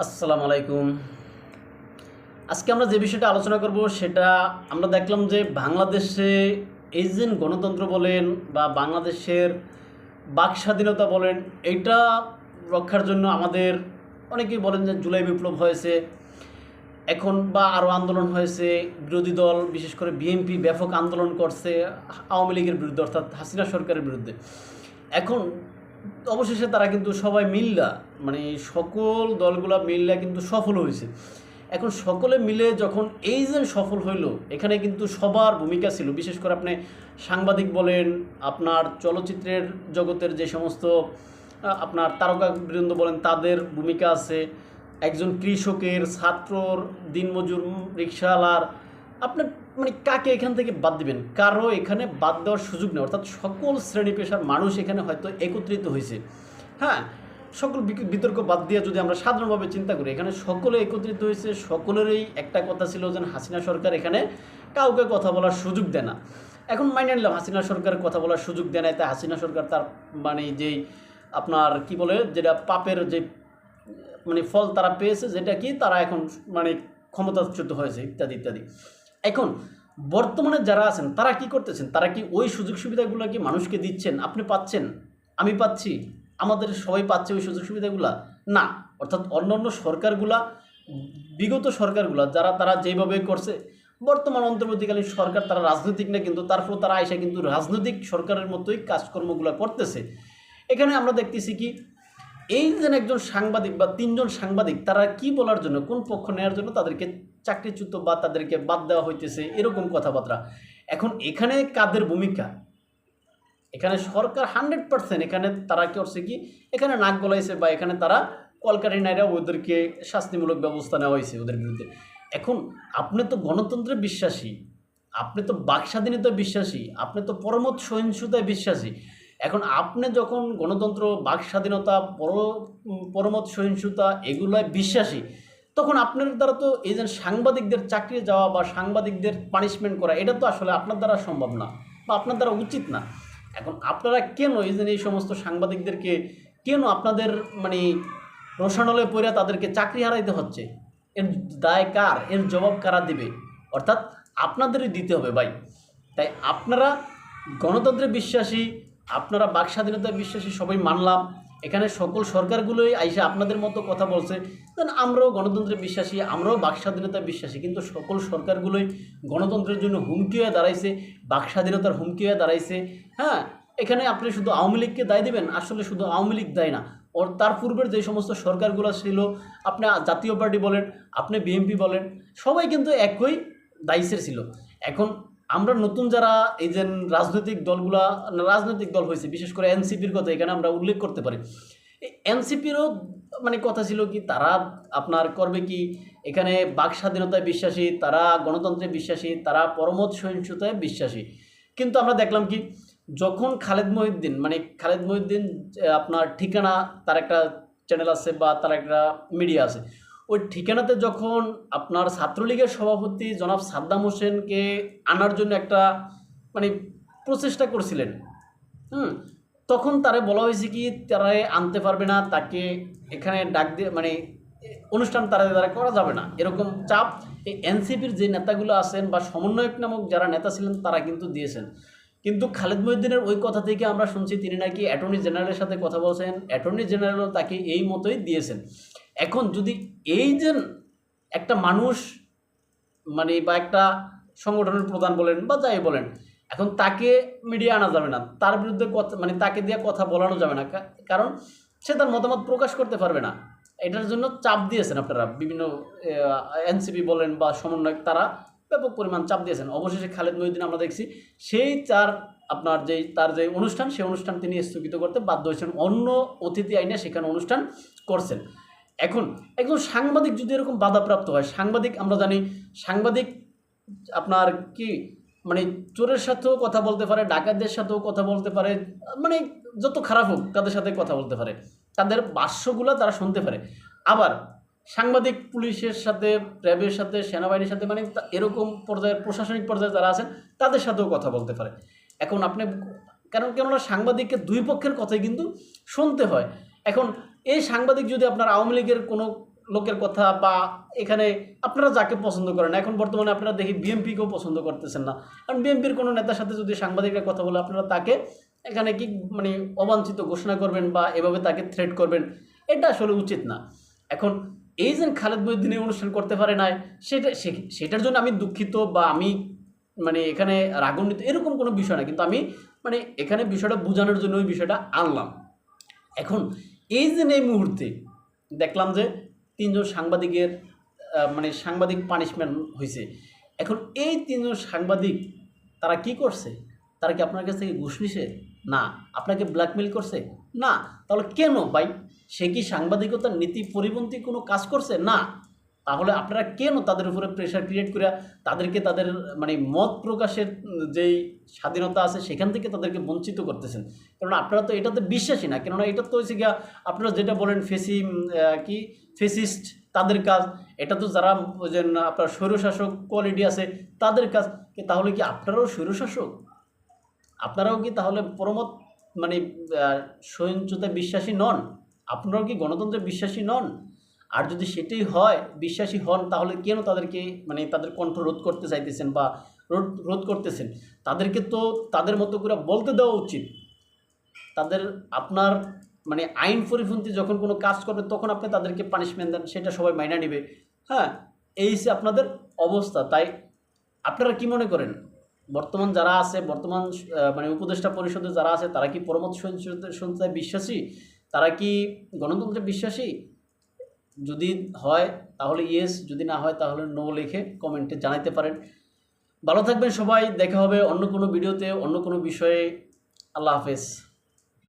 আসসালামু আলাইকুম। আজকে আমরা যে বিষয়টা আলোচনা করব সেটা আমরা দেখলাম যে বাংলাদেশে এই যে গণতন্ত্র বলেন বা বাংলাদেশের বাক স্বাধীনতা বলেন, এইটা রক্ষার জন্য আমাদের অনেকেই বলেন যে জুলাই বিপ্লব হয়েছে, এখন বা আরও আন্দোলন হয়েছে, বিরোধী দল, বিশেষ করে বিএনপি ব্যাপক আন্দোলন করছে, আওয়ামী লীগের বিরুদ্ধে, অর্থাৎ হাসিনা সরকারের বিরুদ্ধে। এখন অবশেষে তারা কিন্তু সবাই মিল্লা মানে সকল দলগুলা মিল্লা কিন্তু সফল হয়েছে। এখন সকলে মিলে যখন এই যে সফল হইল, এখানে কিন্তু সবার ভূমিকা ছিল। বিশেষ করে আপনি সাংবাদিক বলেন, আপনার চলচ্চিত্রের জগতের যে সমস্ত আপনার তারকা বৃন্দ বলেন, তাদের ভূমিকা আছে। একজন কৃষকের, ছাত্রর, দিনমজুর রিক্সাওয়ালার আপনার মানে কাকে এখান থেকে বাদ দিবেন? কারও এখানে বাদ দেওয়ার সুযোগ নেই। অর্থাৎ সকল শ্রেণি পেশার মানুষ এখানে হয়তো একত্রিত হয়েছে। হ্যাঁ? সকল বিতর্ক বাদ দিয়ে যদি আমরা সাধারণভাবে চিন্তা করি, এখানে সকলে একত্রিত হয়েছে, সকলেরই একটা কথা ছিল যে হাসিনা সরকার এখানে কাউকে কথা বলার সুযোগ দেয় না। এখন মাইনে নিলাম, হাসিনা সরকার কথা বলার সুযোগ দেয় না তাই হাসিনা সরকার তার মানে যেই আপনার কি বলে, যেটা পাপের যে মানে ফল তারা পেয়েছে, যেটা কি তারা এখন মানে ক্ষমতাচ্যুত হয়েছে, ইত্যাদি ইত্যাদি। এখন বর্তমানে যারা আছেন, তারা কি করতেছেন? তারা কি ওই সুযোগ সুবিধাগুলো কি মানুষকে দিচ্ছেন? আপনি পাচ্ছেন? আমি পাচ্ছি। আমাদের সবাই পাচ্ছে ওই সুযোগ সুবিধাগুলা? না। অর্থাৎ অন্যান্য সরকারগুলা, বিগত সরকারগুলা, যারা তারা যেভাবে করছে, বর্তমান অন্তর্বর্তীকালীন সরকার তারা রাজনৈতিক না, কিন্তু তারপর তারা আইসা কিন্তু রাজনৈতিক সরকারের মতোই কাজকর্মগুলো করতেছে। এখানে আমরা দেখতেছি কি এই যে একজন সাংবাদিক বা তিনজন সাংবাদিক, তারা কি বলার জন্য, কোন পক্ষ নেওয়ার জন্য তাদেরকে চাকরিচ্যুত বা তাদেরকে বাদ দেওয়া হইতেছে, এরকম কথাবার্তা। এখন এখানে কাদের ভূমিকা? এখানে সরকার হান্ড্রেড পার্সেন্ট এখানে তারা কি করছে কি, এখানে নাক গলাইছে বা এখানে তারা কলকারি নাইরা ওদেরকে শাস্তিমূলক ব্যবস্থা নেওয়া হয়েছে ওদের বিরুদ্ধে। এখন আপনি তো গণতন্ত্রে বিশ্বাসী, আপনি তো বাক স্বাধীনতায় বিশ্বাসী, আপনি তো পরমত সহিংসতায় বিশ্বাসী এখন আপনি যখন গণতন্ত্র বাক স্বাধীনতা পর পরমত সহিংসতা এগুলোয় বিশ্বাসী, তখন আপনার দ্বারা তো এই যে সাংবাদিকদের চাকরি যাওয়া বা সাংবাদিকদের পানিশমেন্ট করা, এটা তো আসলে আপনার দ্বারা সম্ভব না বা আপনার দ্বারা উচিত না। এখন আপনারা কেন এই যে এই সমস্ত সাংবাদিকদেরকে, কেন আপনাদের মানে রোশানলে পড়ে তাদেরকে চাকরি হারাইতে হচ্ছে? এর দায় কার? এর জবাব কারা দিবে? অর্থাৎ আপনাদেরই দিতে হবে ভাই। তাই আপনারা গণতন্ত্রে বিশ্বাসী আপনারা বাক স্বাধীনতায় বিশ্বাসী সবাই মানলাম। এখানে সকল সরকারগুলোই আইসে আপনাদের মতো কথা বলছে। দেন আমরাও গণতন্ত্রে বিশ্বাসী, আমরাও বাক স্বাধীনতায় বিশ্বাসী, কিন্তু সকল সরকারগুলোই গণতন্ত্রের জন্য হুমকি হয়ে দাঁড়াইছে, বাক স্বাধীনতার হুমকি হয়ে দাঁড়াইছে। হ্যাঁ এখানে আপনি শুধু আওয়ামী লীগকে দায় দেবেন, আসলে শুধু আওয়ামী লীগ দায় না। ওর তার পূর্বের যে সমস্ত সরকারগুলো ছিল, আপনি জাতীয় পার্টি বলেন, আপনি বিএনপি বলেন, সবাই কিন্তু একই দায়িত্বের ছিল। এখন আমরা নতুন যারা এই যে রাজনৈতিক দলগুলা, রাজনৈতিক দল হয়েছে, বিশেষ করে এনসিপির কথা এখানে আমরা উল্লেখ করতে পারি। এনসিপিরও মানে কথা ছিল কি, তারা আপনার করবে কি, এখানে বাক স্বাধীনতায় বিশ্বাসী, তারা গণতন্ত্রে বিশ্বাসী, তারা পরমত সহিংসতায় বিশ্বাসী। কিন্তু আমরা দেখলাম কি, যখন খালেদ মহিউদ্দিন মানে খালেদ মহিউদ্দিন আপনার ঠিকানা, তার একটা চ্যানেল আছে বা তার একটা মিডিয়া আছে ওই ঠিকানাতে যখন আপনার ছাত্রলীগের সভাপতি জনাব সাদ্দাম হোসেনকে আনার জন্য একটা মানে প্রচেষ্টা করছিলেন, হুম, তখন তারে বলা হয়েছে কি তারা আনতে পারবে না, তাকে এখানে ডাক দিয়ে মানে অনুষ্ঠান তারা দ্বারা করা যাবে না। এরকম চাপ এই এনসিপির যে নেতাগুলো আছেন বা সমন্বয়ক নামক যারা নেতা ছিলেন তারা কিন্তু দিয়েছেন। কিন্তু খালেদ মহিউদ্দিনের ওই কথা থেকে আমরা শুনছি, তিনি নাকি অ্যাটর্নি জেনারেলের সাথে কথা বলছেন, অ্যাটর্নি জেনারেলও তাকে এই মতোই দিয়েছেন। এখন যদি এই যে একটা মানুষ মানে বা একটা সংগঠনের প্রধান বলেন বা যাই বলেন, এখন তাকে মিডিয়া আনা যাবে না। তার বিরুদ্ধে কথা মানে তাকে দিয়ে কথা বলানো যাবে না। কারণ সে তার মতামত প্রকাশ করতে পারবে না। এটার জন্য চাপ দিয়েছেন আপনারা। বিভিন্ন এনসিপি বলেন বা সমন্বয়ক, তারা ব্যাপক পরিমাণ চাপ দিয়েছেন। অবশেষে খালেদ মহিউদ্দিন আমরা দেখছি, সেই তার আপনার যেই, তার যে অনুষ্ঠান, সেই অনুষ্ঠান তিনি স্থগিত করতে বাধ্য হয়েছেন। অন্য অতিথি আইনে সেখানে অনুষ্ঠান করছেন। এখন, একজন সাংবাদিক যদি এরকম বাধাপ্রাপ্ত হয়, সাংবাদিক আমরা জানি, সাংবাদিক আপনার কি মানে চোরের সাথেও কথা বলতে পারে, ডাকাতদের সাথেও কথা বলতে পারে মানে যত খারাপ হোক তাদের সাথে কথা বলতে পারে। তাদের ভাষ্যগুলো তারা শুনতে পারে। আবার সাংবাদিক পুলিশের সাথে, র্যাবের সাথে, সেনাবাহিনীর সাথে মানে এরকম পর্যায়ের প্রশাসনিক পর্যায়ে যারা আছেন, তাদের সাথেও কথা বলতে পারে। এখন আপনি, কারণ কেননা সাংবাদিককে দুই পক্ষের কথাই কিন্তু শুনতে হয়। এখন এই সাংবাদিক যদি আপনার আওয়ামী লীগের কোনো লোকের কথা বা এখানে আপনারা যাকে পছন্দ করেন, এখন বর্তমানে আপনারা দেখি বিএমপিকেও পছন্দ করতেছেন না। কারণ বিএমপির কোনো নেতার সাথে যদি সাংবাদিকরা কথা বলে, আপনারা তাকে এখানে কি মানে অবাঞ্ছিত ঘোষণা করবেন বা এভাবে তাকে থ্রেট করবেন, এটা আসলে উচিত না। এখন এই যে খালেদ মহিউদ্দিন অনুষ্ঠান করতে পারে নাই, সেটা সেটার জন্য আমি দুঃখিত বা আমি মানে এখানে রাগান্বিত, এরকম কোনো বিষয় না। কিন্তু আমি মানে এখানে বিষয়টা বোঝানোর জন্য ওই বিষয়টা আনলাম। এখন এই যে এই মুহূর্তে দেখলাম যে তিনজন সাংবাদিকের মানে সাংবাদিক পানিশমেন্ট হয়েছে এখন এই তিনজন সাংবাদিক তারা কি করছে? তারা কি আপনার কাছ থেকে ঘুষ নিছে? না। আপনাকে ব্ল্যাকমেল করছে? না। তাহলে কেন ভাই? সে কি সাংবাদিকতার নীতি পরিপন্থী কোনো কাজ করছে? না। তাহলে আপনারা কেন তাদের উপরে প্রেশার ক্রিয়েট করে তাদেরকে তাদের মানে মত প্রকাশের যেই স্বাধীনতা আছে সেখান থেকে তাদেরকে বঞ্চিত করতেছেন? কারণ আপনারা তো এটাতে বিশ্বাসী না। কেননা এটা তো হচ্ছে গিয়া আপনারা যেটা বলেন ফেসি কি? ফেসিস্ট তাদের কাজ। এটা তো যারা যে আপনার স্বৈরশাসক কোয়ালিটি আছে, তাদের কাজ। তাহলে কি আপনারাও স্বৈরশাসক? আপনারাও কি তাহলে পরমত মানে সহিংসতায় বিশ্বাসী নন? আপনারাও কি গণতন্ত্রে বিশ্বাসী নন? আর যদি সেটাই হয়, বিশ্বাসী হন, তাহলে কেন তাদেরকে মানে তাদের কণ্ঠ রোধ করতে চাইতেছেন বা রোধ রোধ করতেছেন? তাদেরকে তো তাদের মতো করে বলতে দেওয়া উচিত। তাদের আপনার মানে আইন পরিপন্থী যখন কোনো কাজ করবে, তখন আপনি তাদেরকে পানিশমেন্ট দেন, সেটা সবাই মাইনা নেবে। হ্যাঁ এই হচ্ছে আপনাদের অবস্থা। তাই আপনারা কি মনে করেন? বর্তমান যারা আছে, বর্তমান মানে উপদেষ্টা পরিষদে যারা আছে, তারা কি পরমত সহিংসতায় বিশ্বাসী? তারা কি গণতন্ত্রে বিশ্বাসী? যদি হয়, তাহলে ইয়েস যদি না হয়, তাহলে নো লিখে কমেন্টে জানাতে পারেন। ভালো থাকবেন সবাই, দেখা হবে অন্য কোনো ভিডিওতে অন্য কোনো বিষয়ে। আল্লাহ হাফেজ।